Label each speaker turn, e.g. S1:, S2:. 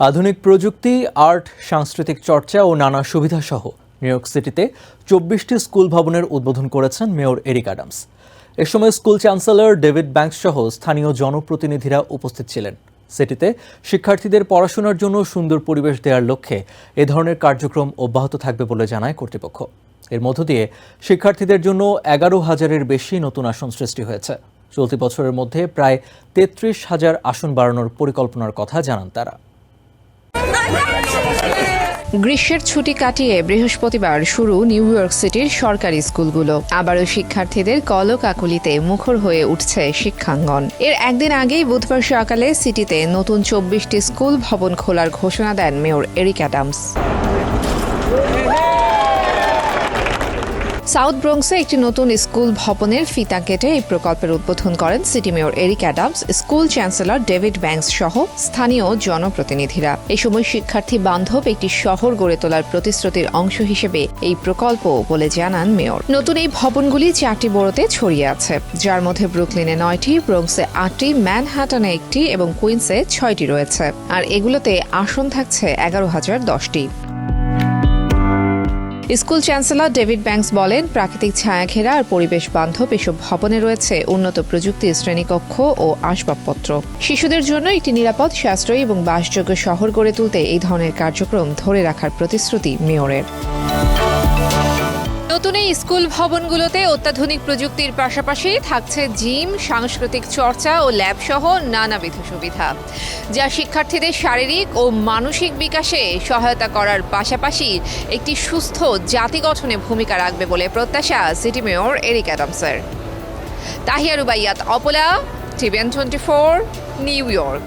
S1: আধুনিক প্রযুক্তি, আর্ট, সাংস্কৃতিক চর্চা ও নানা সুবিধাসহ নিউ ইয়র্ক সিটিতে চব্বিশটি স্কুল ভবনের উদ্বোধন করেছেন মেয়র এরিক অ্যাডামস। এ সময় স্কুল চ্যান্সেলর ডেভিড ব্যাংকস সহ স্থানীয় জনপ্রতিনিধিরা উপস্থিত ছিলেন। সিটিতে শিক্ষার্থীদের পড়াশোনার জন্য সুন্দর পরিবেশ দেওয়ার লক্ষ্যে এ ধরনের কার্যক্রম অব্যাহত থাকবে বলে জানায় কর্তৃপক্ষ। এর মধ্য দিয়ে শিক্ষার্থীদের জন্য এগারো হাজারের বেশি নতুন আসন সৃষ্টি হয়েছে। চলতি বছরের মধ্যে প্রায় তেত্রিশ হাজার আসন বাড়ানোর পরিকল্পনার কথা জানান তারা।
S2: গ্রীষ্মের ছুটি কাটিয়ে বৃহস্পতিবার শুরু নিউ ইয়র্ক সিটির সরকারি স্কুলগুলো। আবারও শিক্ষার্থীদের কলকাকুলিতে মুখর হয়ে উঠছে শিক্ষাঙ্গন। এর একদিন আগেই বুধবার সকালে সিটিতে নতুন চব্বিশটি স্কুল ভবন খোলার ঘোষণা দেন মেয়র এরিক অ্যাডামস। সাউথ ব্রঙ্কসে একটি নতুন স্কুল ভবনের ফিতা কেটে এই প্রকল্পের উদ্বোধন করেন city mayor Eric Adams, school chancellor David Banks সহ স্থানীয় জনপ্রতিনিধিরা। এই সময় শিক্ষার্থী বান্ধব একটি শহর গড়ে তোলার প্রতিশ্রুতির অংশ হিসেবে এই প্রকল্প বলে জানান মেয়র। নতুন এই ভবনগুলি চারটি বড়তে ছড়িয়ে আছে। যার মধ্যে ব্রুকলিনে নয়টি ব্রঙ্কসে আটটি ম্যানহাটানে একটি এবং কুইন্সে ছয়টি রয়েছে। আর এগুলোতে আসন থাকছে এগারো হাজার দশটি। স্কুল চ্যান্সেলর ডেভিড ব্যাংকস বলেন, প্রাকৃতিক ছায়া ঘেরা আর পরিবেশ বান্ধব এসব ভবনে রয়েছে উন্নত প্রযুক্তির শ্রেণীকক্ষ ও আসবাবপত্র। শিশুদের জন্য একটি নিরাপদ, সাশ্রয়ী এবং বাসযোগ্য শহর গড়ে তুলতে এই ধরনের কার্যক্রম ধরে রাখার প্রতিশ্রুতি মেয়রের। নতুন এই স্কুল ভবনগুলোতে অত্যাধুনিক প্রযুক্তির পাশাপাশি থাকছে জিম, সাংস্কৃতিক চর্চা ও ল্যাব সহ নানাবিধ সুবিধা। যা শিক্ষার্থীদের শারীরিক ও মানসিক বিকাশে সহায়তা করার পাশাপাশি একটি সুস্থ জাতি গঠনে ভূমিকা রাখবে বলে প্রত্যাশা সিটি মেয়র এরিক অ্যাডামসের। তাহিয়া রুবাইয়াত, অপলা, TVN twenty four, New York.